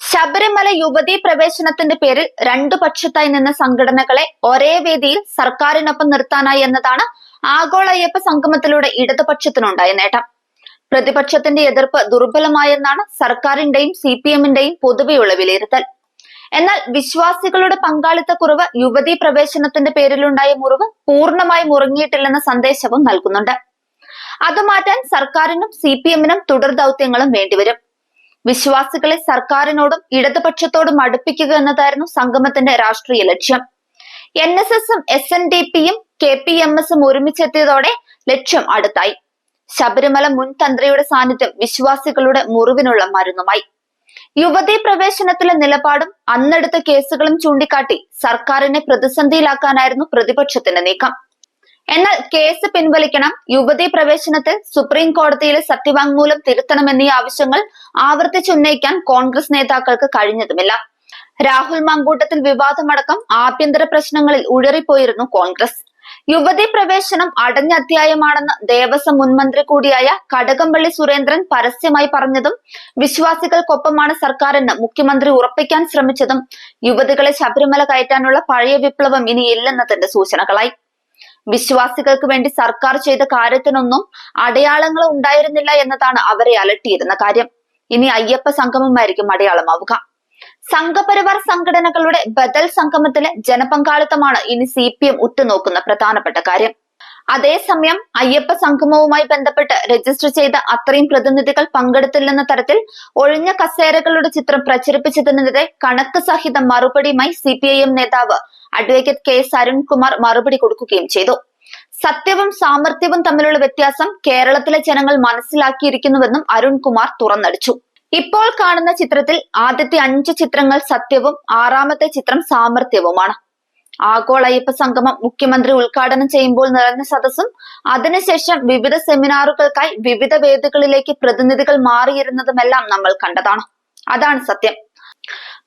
ശബരിമല യുവതീ പ്രവേശനത്തിന്റെ പേരിൽ രണ്ടു പക്ഷത്തായി നിന്ന സംഘടനകളെ ഒരേ വേദിയിൽ സർക്കാരിനൊപ്പം നിർത്താനായി എന്നതാണ് ആഗോള അയ്യപ്പ സംഗമത്തിലൂടെ ഇടതുപക്ഷത്തിനുണ്ടായ നേട്ടം. പ്രതിപക്ഷത്തിന്റെ എതിർപ്പ് ദുർബലമായെന്നാണ് സർക്കാരിന്റെയും സി പി എമ്മിന്റെയും പൊതുവെയുള്ള വിലയിരുത്തൽ. എന്നാൽ വിശ്വാസികളുടെ പങ്കാളിത്തക്കുറവ് യുവതീ പ്രവേശനത്തിന്റെ പേരിലുണ്ടായ മുറിവ് പൂർണമായും മുറങ്ങിയിട്ടില്ലെന്ന സന്ദേശവും നൽകുന്നുണ്ട്. അത് മാറ്റാൻ സർക്കാരിനും സി പി എമ്മിനും തുടർ ദൗത്യങ്ങളും വേണ്ടിവരും. വിശ്വാസികളെ സർക്കാരിനോടും ഇടതുപക്ഷത്തോടും അടുപ്പിക്കുക എന്നതായിരുന്നു സംഗമത്തിന്റെ രാഷ്ട്രീയ ലക്ഷ്യം. എൻ എസ് എസും എസ് എൻ ഡി പിയും കെ പി എം എസും ഒരുമിച്ചെത്തിയതോടെ ലക്ഷ്യം അടുത്തായി. ശബരിമല മുൻ തന്ത്രിയുടെ സാന്നിധ്യം വിശ്വാസികളുടെ മുറിവിനുള്ള മരുന്നുമായി. യുവതീ പ്രവേശനത്തിലെ നിലപാടും അന്നെടുത്ത കേസുകളും ചൂണ്ടിക്കാട്ടി സർക്കാരിനെ പ്രതിസന്ധിയിലാക്കാനായിരുന്നു പ്രതിപക്ഷത്തിന്റെ നീക്കം. എന്നാൽ കേസ് പിൻവലിക്കണം. യുവതി പ്രവേശനത്തിൽ സുപ്രീം കോടതിയിലെ സത്യവാങ്മൂലം തിരുത്തണമെന്നീ ആവശ്യങ്ങൾ ആവർത്തിച്ചുന്നയിക്കാൻ കോൺഗ്രസ് നേതാക്കൾക്ക് കഴിഞ്ഞതുമില്ല. രാഹുൽ മങ്കൂട്ടത്തിൽ വിവാദമടക്കം ആഭ്യന്തര പ്രശ്നങ്ങളിൽ ഉഴറിപ്പോയിരുന്നു കോൺഗ്രസ്. യുവതി പ്രവേശനം അടഞ്ഞ അധ്യായമാണെന്ന് ദേവസ്വം മുൻമന്ത്രി കൂടിയായ കടകംപള്ളി സുരേന്ദ്രൻ പരസ്യമായി പറഞ്ഞതും വിശ്വാസികൾക്കൊപ്പമാണ് സർക്കാരെന്ന് മുഖ്യമന്ത്രി ഉറപ്പിക്കാൻ ശ്രമിച്ചതും യുവതികളെ ശബരിമല കയറ്റാനുള്ള പഴയ വിപ്ലവം ഇനി ഇല്ലെന്നതിന്റെ സൂചനകളായി. വിശ്വാസികൾക്ക് വേണ്ടി സർക്കാർ ചെയ്ത കാര്യത്തിനൊന്നും അടയാളങ്ങൾ ഉണ്ടായിരുന്നില്ല എന്നതാണ് അവരെ അലട്ടിയിരുന്ന കാര്യം. ഇനി അയ്യപ്പ സംഗമമായിരിക്കും അടയാളമാവുക. സംഘപരിവാർ സംഘടനകളുടെ ബദൽ സംഗമത്തിലെ ജനപങ്കാളിത്തമാണ് ഇനി സി പി എം ഉറ്റുനോക്കുന്ന പ്രധാനപ്പെട്ട കാര്യം. അതേസമയം അയ്യപ്പ സംഗമവുമായി ബന്ധപ്പെട്ട് രജിസ്റ്റർ ചെയ്ത അത്രയും പ്രതിനിധികൾ പങ്കെടുത്തില്ലെന്ന തരത്തിൽ ഒഴിഞ്ഞ കസേരകളുടെ ചിത്രം പ്രചരിപ്പിച്ചതിനെതിരെ കണക്ക് സഹിതം മറുപടിയുമായി സി നേതാവ് അഡ്വക്കേറ്റ് കെ എസ് അരുൺകുമാർ മറുപടി കൊടുക്കുകയും ചെയ്തു. സത്യവും സാമർത്ഥ്യവും തമ്മിലുള്ള വ്യത്യാസം കേരളത്തിലെ ജനങ്ങൾ മനസ്സിലാക്കിയിരിക്കുന്നുവെന്നും അരുൺകുമാർ തുറന്നടിച്ചു. ഇപ്പോൾ കാണുന്ന ചിത്രത്തിൽ ആദ്യത്തെ അഞ്ച് ചിത്രങ്ങൾ സത്യവും ആറാമത്തെ ചിത്രം സാമർത്ഥ്യവുമാണ്. ആഗോള അയ്യപ്പ സംഗമം മുഖ്യമന്ത്രി ഉദ്ഘാടനം ചെയ്യുമ്പോൾ നിറഞ്ഞ സദസ്സും അതിനുശേഷം വിവിധ സെമിനാറുകൾക്കായി വിവിധ വേദികളിലേക്ക് പ്രതിനിധികൾ മാറിയിരുന്നതുമെല്ലാം നമ്മൾ കണ്ടതാണ്. അതാണ് സത്യം.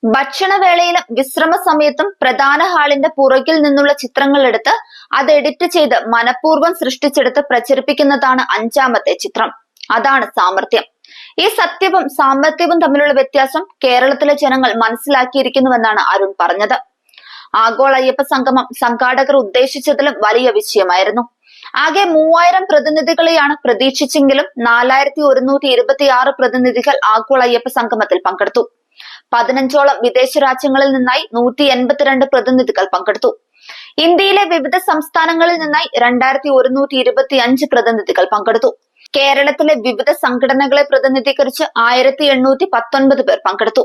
ഭക്ഷണവേളയിലും വിശ്രമ സമയത്തും പ്രധാന ഹാളിന്റെ പുറകിൽ നിന്നുള്ള ചിത്രങ്ങൾ എടുത്ത് അത് എഡിറ്റ് ചെയ്ത് മനഃപൂർവം സൃഷ്ടിച്ചെടുത്ത് പ്രചരിപ്പിക്കുന്നതാണ് അഞ്ചാമത്തെ ചിത്രം. അതാണ് സാമർത്ഥ്യം ഈ സത്യവും സാമർത്ഥ്യവും തമ്മിലുള്ള വ്യത്യാസം കേരളത്തിലെ ജനങ്ങൾ മനസ്സിലാക്കിയിരിക്കുന്നുവെന്നാണ് അരുൺ പറഞ്ഞത്. ആഗോള അയ്യപ്പ സംഗമം സംഘാടകർ ഉദ്ദേശിച്ചതിലും വലിയ വിഷയമായിരുന്നു ആകെ മൂവായിരം പ്രതിനിധികളെയാണ് പ്രതീക്ഷിച്ചെങ്കിലും നാലായിരത്തി ഒരുന്നൂറ്റി ഇരുപത്തി ആറ് പ്രതിനിധികൾ ആഗോള അയ്യപ്പ സംഗമത്തിൽ പങ്കെടുത്തു. പതിനഞ്ചോളം വിദേശ രാജ്യങ്ങളിൽ നിന്നായി നൂറ്റി എൺപത്തിരണ്ട് പ്രതിനിധികൾ പങ്കെടുത്തു. ഇന്ത്യയിലെ വിവിധ സംസ്ഥാനങ്ങളിൽ നിന്നായി രണ്ടായിരത്തി ഒരുന്നൂറ്റി ഇരുപത്തി അഞ്ച് പ്രതിനിധികൾ പങ്കെടുത്തു. കേരളത്തിലെ വിവിധ സംഘടനകളെ പ്രതിനിധീകരിച്ച് ആയിരത്തി എണ്ണൂറ്റി പത്തൊൻപത് പേർ പങ്കെടുത്തു.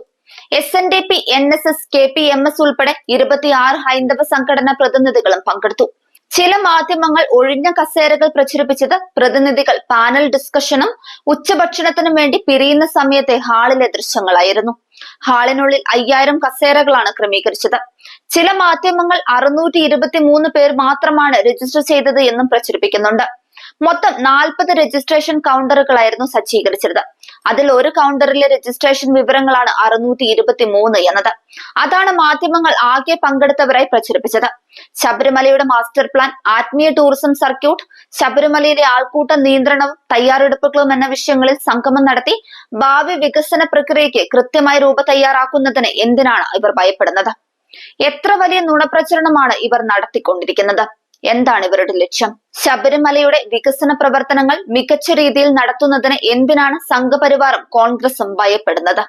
S N D P N S S K P M S ഉൾപ്പെടെ ഇരുപത്തിയാറ് ഹൈന്ദവ സംഘടനാ പ്രതിനിധികളും പങ്കെടുത്തു. ചില മാധ്യമങ്ങൾ ഒഴിഞ്ഞ കസേരകൾ പ്രചരിപ്പിച്ചത് പ്രതിനിധികൾ പാനൽ ഡിസ്കഷനും ഉച്ചഭക്ഷണത്തിനും വേണ്ടി പിരിയുന്ന സമയത്തെ ഹാളിലെ ദൃശ്യങ്ങളായിരുന്നു. ഹാളിനുള്ളിൽ അയ്യായിരം കസേരകളാണ് ക്രമീകരിച്ചത്. ചില മാധ്യമങ്ങൾ അറുന്നൂറ്റി ഇരുപത്തി മൂന്ന് പേർ മാത്രമാണ് രജിസ്റ്റർ ചെയ്തത് എന്നും പ്രചരിപ്പിക്കുന്നുണ്ട്. മൊത്തം നാൽപ്പത് രജിസ്ട്രേഷൻ കൗണ്ടറുകളായിരുന്നു സജ്ജീകരിച്ചത്. അതിൽ ഒരു കൗണ്ടറിലെ രജിസ്ട്രേഷൻ വിവരങ്ങളാണ് അറുന്നൂറ്റി ഇരുപത്തി മൂന്ന് എന്നത്. അതാണ് മാധ്യമങ്ങൾ ആകെ പങ്കെടുത്തവരായി പ്രചരിപ്പിച്ചത്. ശബരിമലയുടെ മാസ്റ്റർ പ്ലാൻ ആത്മീയ ടൂറിസം സർക്യൂട്ട് ശബരിമലയിലെ ആൾക്കൂട്ട നിയന്ത്രണവും തയ്യാറെടുപ്പുകളും എന്ന വിഷയങ്ങളിൽ സംഗമം നടത്തി ഭാവി വികസന പ്രക്രിയയ്ക്ക് കൃത്യമായ രൂപ തയ്യാറാക്കുന്നതിന് എന്തിനാണ് ഇവർ ഭയപ്പെടുന്നത്? എത്ര വലിയ നുണപ്രചരണമാണ് ഇവർ നടത്തിക്കൊണ്ടിരിക്കുന്നത്? എന്താണ് ഇവരുടെ ലക്ഷ്യം? ശബരിമലയുടെ വികസന പ്രവർത്തനങ്ങൾ മികച്ച രീതിയിൽ നടത്തുന്നതിന് എന്തിനാണ് സംഘപരിവാറും കോൺഗ്രസും ഭയപ്പെടുന്നത്?